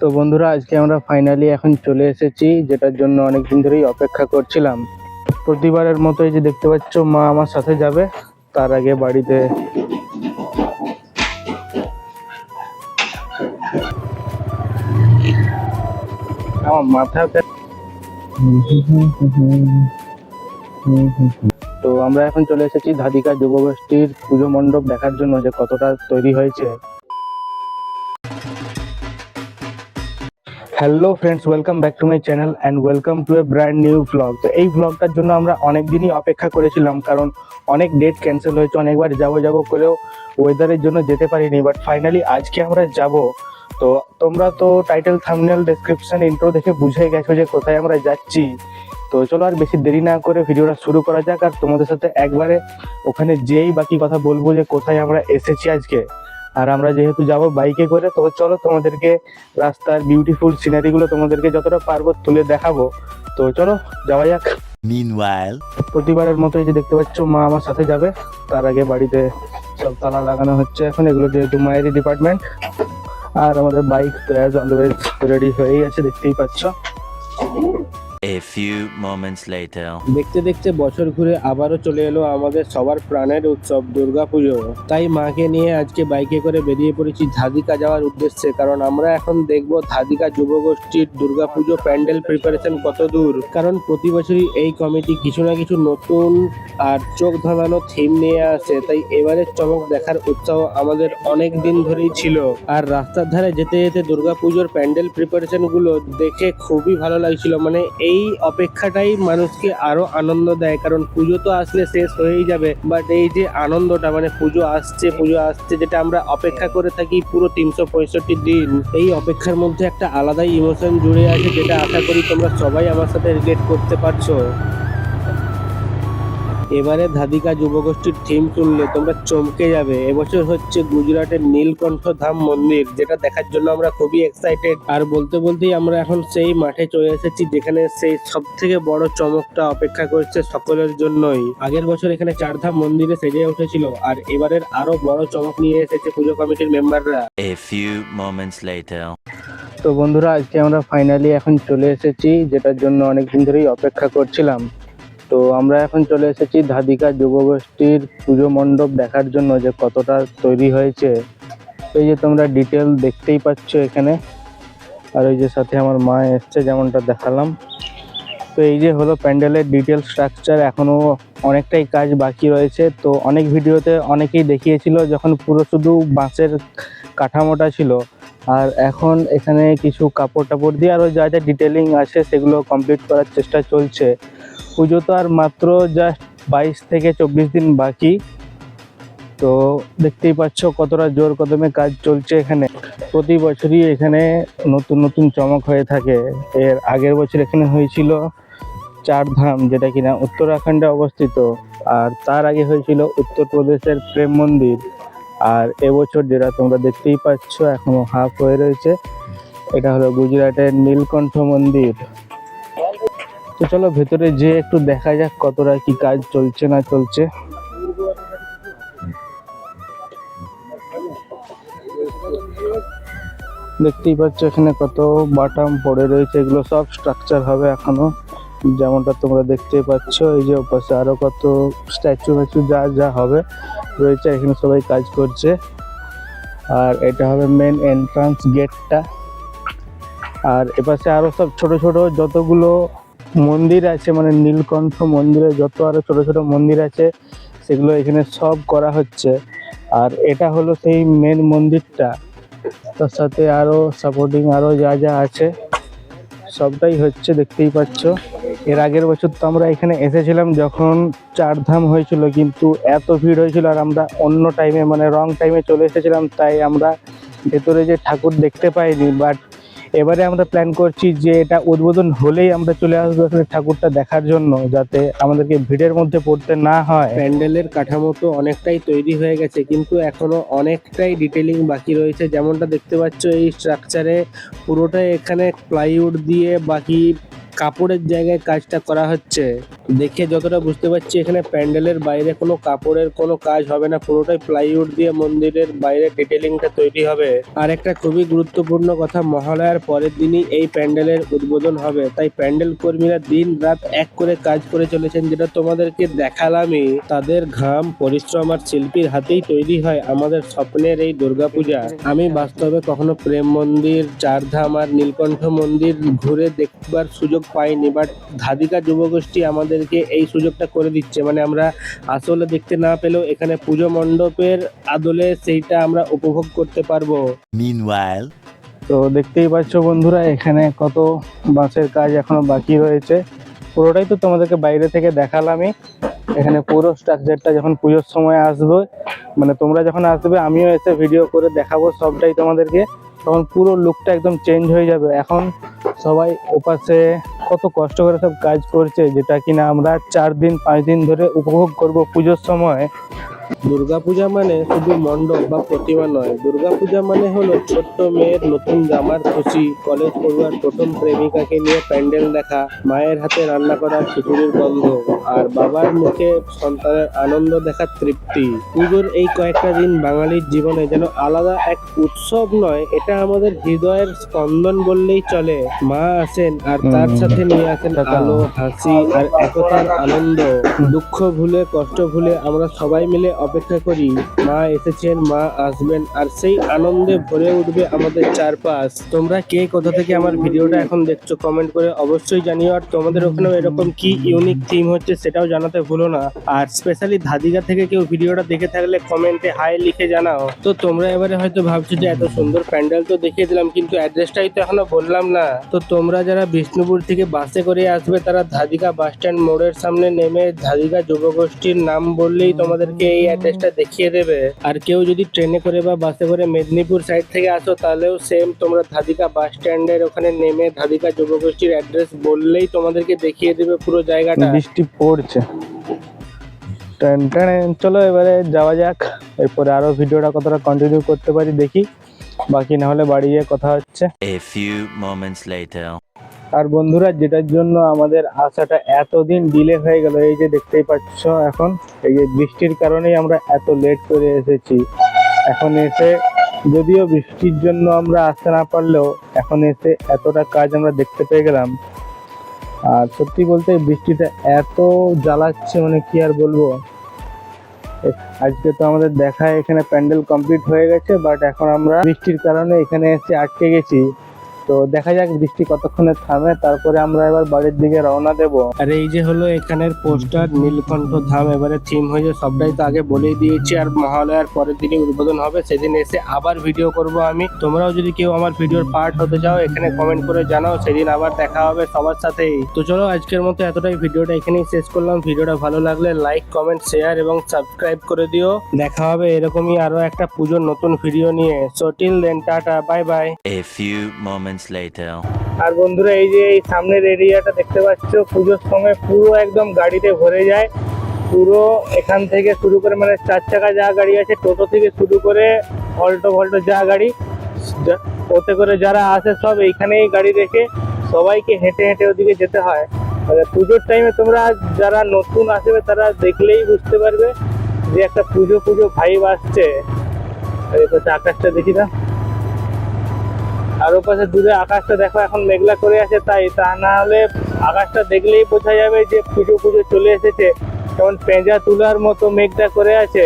তো বন্ধুরা, আজকে আমরা ফাইনালি এখন চলে এসেছি, যেটার জন্য অনেক দিন ধরেই অপেক্ষা করছিলাম। প্রতিবারের মতো এই যে দেখতে পাচ্ছ, মা আমার সাথে যাবে, তার আগে বাড়িতে আমার মাথাতে তো আমরা এখন চলে এসেছি ধাদিকা যুবগোষ্ঠীর পুজো মণ্ডপ দেখার জন্য যে কতটা তৈরি হয়েছে। Hello friends welcome back to my channel and welcome to a brand new vlog তো এই ভ্লগটার জন্য আমরা অনেক দিনই অপেক্ষা করেছিলাম, কারণ অনেক ডেট ক্যান্সেল হয়েছে, অনেকবার যাব যাব করেও ওয়েদারের জন্য যেতে পারিনি বাট ফাইনালি আজকে আমরা যাব। তো তোমরা তো টাইটেল থামনেল ডেসক্রিপশন ইন্ট্রো দেখে বুঝে গেছো যে কোথায় আমরা যাচ্ছি। তো চলো আর বেশি দেরি না করে ভিডিওটা শুরু করা যাক, আর তোমাদের সাথে একবারে ওখানে যেই বাকি কথা বলব যে কোথায় আমরা এসেছি আজকে। আর আমরা যেহেতু যাব বাইকে করে তো চলো তোমাদেরকে রাস্তার বিউটিফুল সিনারি গুলো তোমাদেরকে যতটা পারব তুলে দেখাবো। তো চলো যাওয়া যাক। Meanwhile, প্রতিবারের মতো যে দেখতে পাচ্ছ মা আমার সাথে যাবে। তার আগে বাড়িতে সব তালা লাগানো হচ্ছে এখন। এগুলো যেহেতু মায়েরই ডিপার্টমেন্ট আর আমাদের বাইক তো অ্যাজ অলওয়েজ রেডি হয়েই আছে দেখতেই পাচ্ছ। A few moments later. দেখতে দেখতে বছর ঘুরে আবারও চলে এলো আমাদের সবার প্রাণের উৎসব, দুর্গাপুজো। তাই মাকে নিয়ে আজকে বাইকে করে বেরিয়ে পড়েছি ধাদিকা যাওয়ার উদ্দেশ্যে, কারণ আমরা এখন দেখব ধাদিকা যুবগোষ্ঠীর দুর্গাপুজো প্যান্ডেল প্রিপারেশন কত দূর। কারণ প্রতি বছরই এই কমিটি কিছু না কিছু নতুন আর চোখ ধাঁধানো থিম নিয়ে আসে, তাই এবারের চমক দেখার উৎসাহ আমাদের অনেক দিন ধরেই ছিল। আর রাস্তার ধারে যেতে যেতে দুর্গাপুজোর প্যান্ডেল প্রিপারেশনগুলো দেখে খুবই ভালো লাগছিল মানে এই অপেক্ষাটাই মানুষকে আরও আনন্দ দেয়, কারণ পুজো তো আসলে শেষ হয়েই যাবে। বাট এই যে আনন্দটা মানে পুজো আসছে পুজো আসছে, যেটা আমরা অপেক্ষা করে থাকি পুরো তিনশো পঁয়ষট্টি দিন। এই অপেক্ষার মধ্যে একটা আলাদাই ইমোশন জুড়ে আছে, যেটা আশা করি তোমরা সবাই আমার সাথে রিলেট করতে পারছ। এবারে ধাদিকা যুবগোষ্ঠীর থিম শুনলে তোমরা চমকে যাবে। এবছর হচ্ছে গুজরাটের নীলকণ্ঠ ধাম মন্দির যেটা দেখার জন্য আমরা খুবই এক্সাইটেড আর বলতে বলতেই আমরা এখন সেই মাঠে চলে এসেছি যেখানে সেই সব থেকে বড় চমকটা অপেক্ষা করছে সকলের জন্যই। আগের বছর এখানে চারধাম মন্দিরে সেজে উঠেছিল আর এবারের আরও বড় চমক নিয়ে এসেছে পুজো কমিটির মেম্বাররা A few moments later. তো বন্ধুরা আজকে আমরা ফাইনালি এখন চলে এসেছি যেটার জন্য অনেকদিন ধরেই অপেক্ষা করছিলাম। তো আমরা এখন চলে এসেছি ধাদিকা যুবগোষ্ঠীর পুজো মণ্ডপ দেখার জন্য যে কতটা তৈরি হয়েছে। এই যে তোমরা ডিটেল দেখতেই পাচ্ছ এখানে। আর ওই যে সাথে আমার মা এসছে, যেমনটা দেখালাম। তো এই যে হলো প্যান্ডেলের ডিটেল স্ট্রাকচার এখনও অনেকটাই কাজ বাকি রয়েছে। তো অনেক ভিডিওতে অনেকেই দেখিয়েছিল যখন পুরো শুধু বাঁশের কাঠামোটা ছিল। আর এখন এখানে কিছু কাপড় টাপড় দিয়ে আরও যা যা ডিটেলিং আছে সেগুলো কমপ্লিট করার চেষ্টা চলছে। পুজো তো আর মাত্র জাস্ট বাইশ থেকে চব্বিশ দিন বাকি। তো দেখতেই পাচ্ছ কতটা জোর কদমে কাজ চলছে এখানে। প্রতি বছরই এখানে নতুন নতুন চমক হয়ে থাকে। এর আগের বছর এখানে হয়েছিল চার ধাম, যেটা কিনা উত্তরাখণ্ডে অবস্থিত। আর তার আগে হয়েছিল উত্তরপ্রদেশের প্রেম মন্দির। আর এবছর যেটা তোমরা দেখতেই পাচ্ছ, এখনও হাফ হয়ে রয়েছে। এটা হলো গুজরাটের নীলকণ্ঠ মন্দির। তো চলো ভেতরে যে একটু দেখা যাক কতটা কি কাজ চলছে না চলছে। দেখতেই পাচ্ছ এখানে কত বাটাম পড়ে রয়েছে, এগুলো সব স্ট্রাকচার হবে এখনও। যেমনটা তোমরা দেখতেই পাচ্ছ, এই যে ওপাশে আরও কত স্ট্যাচু ফ্যাচু যা যা হবে রয়েছে, এখানে সবাই কাজ করছে। আর এটা হবে মেন এন্ট্রান্স গেটটা আর এপাশে আরও সব ছোট ছোট যতগুলো মন্দির আছে মানে নীলকণ্ঠ মন্দিরে যত আরও ছোট ছোট মন্দির আছে, সেগুলো এখানে সব করা হচ্ছে। আর এটা হলো সেই মেন মন্দিরটা। তার সাথে আরও সাপোর্টিং আরও যা যা আছে, সবটাই হচ্ছে, দেখতেই পাচ্ছ। এর আগের বছর তো আমরা এখানে এসেছিলাম যখন চার ধাম হয়েছিল, কিন্তু এত ভিড় হয়েছিল আর আমরা অন্য টাইমে মানে রং টাইমে চলে এসেছিলাম, তাই আমরা ভেতরে যে ঠাকুর দেখতে পাইনি বাট এবারে আমরা প্ল্যান করছি যে এটা উদ্বোধন হলেই আমরা চলে আসব এখানে ঠাকুরটা দেখার জন্য, যাতে আমাদেরকে ভিড়ের মধ্যে পড়তে না হয়। প্যান্ডেলের কাঠামো তো অনেকটাই তৈরি হয়ে গেছে, কিন্তু এখনও অনেকটাই ডিটেলিং বাকি রয়েছে। যেমনটা দেখতে পাচ্ছ, এই স্ট্রাকচারে পুরোটাই এখানে প্লাইউড দিয়ে বাকি কাপড়ের জায়গায় কাজটা করা হচ্ছে। দেখে যতটা বুঝতে পারছি, এখানে প্যান্ডেলের বাইরে কোনো কাপড়ের কোনো কাজ হবে না, পুরোটাই প্লাইউড দিয়ে মন্দিরের বাইরে ডিটেলিংটা তৈরি হবে। আর একটা খুবই গুরুত্বপূর্ণ কথা, মহালয়ার পরের দিনই এই প্যান্ডেলের উদ্বোধন হবে। তাই প্যান্ডেল কর্মীরা দিন রাত এক করে কাজ করে চলেছেন, যেটা তোমাদেরকে দেখালামই। তাদের ঘাম, পরিশ্রম আর শিল্পীর হাতেই তৈরি হয় আমাদের স্বপ্নের এই দুর্গাপূজা। আমি বাস্তবে কখনো প্রেম মন্দির, চারধাম আর নীলকণ্ঠ মন্দির ঘুরে দেখবার সুযোগ পাইনি বাট ধাদিকা যুবগোষ্ঠী আমাদেরকে এই সুযোগটা করে দিচ্ছে। মানে আমরা আসলে দেখতে না পেলেও এখানে পুজো মণ্ডপের আদলে সেইটা আমরা উপভোগ করতে পারব। তো দেখতেই পাচ্ছ বন্ধুরা এখানে কত বাঁশের কাজ এখনও বাকি রয়েছে। পুরোটাই তো তোমাদেরকে বাইরে থেকে দেখালামই। এখানে পুরো স্ট্রাকচারটা যখন পুজোর সময় আসবে মানে তোমরা যখন আসবে আমিও এসে ভিডিও করে দেখাবো সবটাই তোমাদেরকে। তখন পুরো লুকটা একদম চেঞ্জ হয়ে যাবে। এখন সবাই ওপাশে কত কষ্ট করে সব কাজ করছে, যেটা কিনা আমরা চার দিন, পাঁচ দিন ধরে উপভোগ করব পুজোর সময়। দুর্গাপূজা মানে শুধু মণ্ডপ বা প্রতিমা নয় দুর্গাপূজা মানে হলো ছোট্ট মেয়ের নতুন জামার খুশি কলেজ পড়ুয়ার প্রথম প্রেমিকাকে নিয়ে প্যান্ডেল দেখা মায়ের হাতে রান্না করা খিচুড়ির গন্ধ আর বাবার মুখে সন্তানের আনন্দ দেখার তৃপ্তি। পুজোর এই কয়েকটা দিন বাঙালির জীবনে যেন আলাদা এক উৎসব নয় এটা আমাদের হৃদয়ের স্পন্দন বললেই চলে। মা আসেন আর তার সাথে নিয়ে আসেন। আলো হাসি আর একতার আনন্দ। দুঃখ ভুলে কষ্ট ভুলে আমরা সবাই মিলে অপেক্ষা করি। মা এসেছেন, মা আসবেন, আর সেই আনন্দে ভরে উঠবে আমাদের চারপাশ। তোমরা কে, কোথা থেকে আমার ভিডিওটা এখন দেখছ কমেন্ট করে অবশ্যই জানিও। আর তোমাদের ওখানেও এরকম কি ইউনিক থিম হচ্ছে সেটাও জানাতে ভুলো না। আর স্পেশালি ধাদিকা থেকে কেউ ভিডিওটা দেখে থাকলে কমেন্টে হাই লিখে জানাও। তো তোমরা এবারে হয়তো ভাবছ যে এত সুন্দর প্যান্ডেল তো দেখিয়ে দিলাম, কিন্তু অ্যাড্রেসটাই তো এখনও বললাম না। তো তোমরা যারা বিষ্ণুপুর থেকে বাসে করে আসবে, তারা ধাদিকা বাস স্ট্যান্ড মোড়ের সামনে নেমে ধাদিকা যুবগোষ্ঠীর নাম বললেই তোমাদেরকে এই অ্যাড্রেসটা দেখিয়ে দেবে। আর কেউ যদি ট্রেনে করে বা বাসে করে মেদিনীপুর সাইড থেকে আসো তাহলেও সেম তোমরা ধাদিকা বাস স্ট্যান্ডের ওখানে নেমে ধাদিকা যুবগোষ্ঠীর অ্যাড্রেস বললেই তোমাদেরকে দেখিয়ে দেবে পুরো জায়গাটা। বৃষ্টি পড়ছে। টান টান চলো এবারে যাওয়া যাক। এরপরে আরও ভিডিওটা কতটা কন্টিনিউ করতে পারি দেখি। বাকি না হলে বাড়ি গিয়ে কথা হচ্ছে। A few moments later. আর বন্ধুরা, যেটার জন্য আমাদের আসাটা এতদিন ডিলে হয়ে গেল, এই যে দেখতেই পাচ্ছ এখন, এই যে বৃষ্টির কারণেই আমরা এত লেট করে এসেছি। এখন এসে, যদিও বৃষ্টির জন্য আমরা আসতে না পারলেও, এখন এসে এতটা কাজ আমরা দেখতে পেয়ে গেলাম। আর সত্যি বলতে বৃষ্টিটা এত জ্বালাচ্ছে মানে কি আর বলব? আজকে তো আমাদের দেখায় এখানে প্যান্ডেল কমপ্লিট হয়ে গেছে বাট এখন আমরা বৃষ্টির কারণে এখানে এসে আটকে গেছি। তো দেখা যাক বৃষ্টি কতক্ষণে থামে তারপরে আমরা এবার বাড়ির দিকে রওনা দেব। আর এই যে হলো এখানের পোস্টার নীলকণ্ঠ ধাম এবারে থিম হয়েছে সবটাই তো আগে বলেই দিয়েছি আর মহালয়ার পরের দিনই উদ্বোধন হবে সেদিন এসে আবার ভিডিও করব আমি। তোমরাও যদি কেউ আমার ভিডিওর পার্ট হতে চাও এখানে কমেন্ট করে জানাও সেদিন আবার দেখা হবে সবার সাথেই। তো চলো আজকের মতো এতটাই ভিডিওটা এখানেই শেষ করলাম। ভিডিওটা ভালো লাগলে লাইক কমেন্ট শেয়ার এবং সাবস্ক্রাইব করে দিও। দেখা হবে এরকমই আরও একটা পুজোর নতুন ভিডিও নিয়ে। So till then tata bye bye A few moments later. আর বন্ধুরা, এই যে এই সামনের এরিয়াটা দেখতে পাচ্ছ, পুজোর সময় পুরো একদম গাড়িতে ভরে যায়। পুরো এখান থেকে শুরু করে মানে চার চাকা যা গাড়ি আছে, টোটো থেকে শুরু করে অল্টো ভল্টো যা গাড়ি ওতে করে যারা আসে সব এইখানেই গাড়ি রেখে সবাইকে হেঁটে হেঁটে ওদিকে যেতে হয়। মানে পুজোর টাইমে তোমরা যারা নতুন আসবে, তারা দেখলেই বুঝতে পারবে যে একটা পুজো পুজো ভাইব আসছে। আকাশটা দেখি না। আর ওপাশে দূরে আকাশটা দেখো, এখন মেঘলা করে আছে, তাই তা না হলে আকাশটা দেখলেই বোঝা যাবে যে পুজো পুজো চলে এসেছে। যেমন পেঁজা তুলার মতো মেঘটা করে আছে।